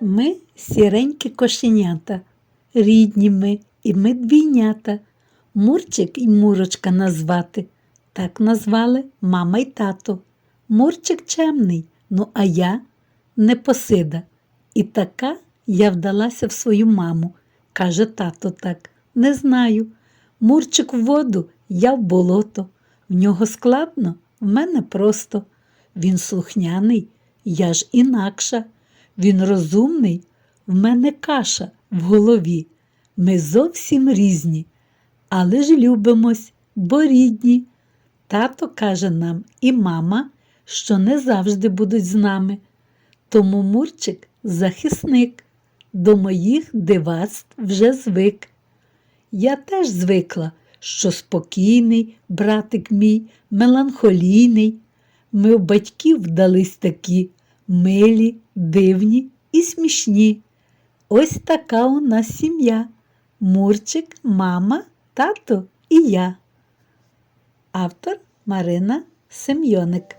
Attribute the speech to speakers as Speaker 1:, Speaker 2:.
Speaker 1: Ми сіренькі кошенята, рідні ми і ми двійнята. Мурчик і Мурочка назвати. Так назвали мама й тато. Мурчик чемний, ну а я непосида. І така я вдалася в свою маму, каже тато так. Не знаю. Мурчик в воду, я в болото. В нього складно, в мене просто. Він слухняний, я ж інакша. Він розумний, в мене каша в голові. Ми зовсім різні, але ж любимось, бо рідні. Тато каже нам і мама, що не завжди будуть з нами. Тому Мурчик захисник, до моїх дивацтв вже звик. Я теж звикла, що спокійний, братик мій, меланхолійний. Ми в батьків вдались такі милі, дивні і смішні. Ось така у нас сім'я. Мурчик, мама, тато і я. Автор Марина Семйоник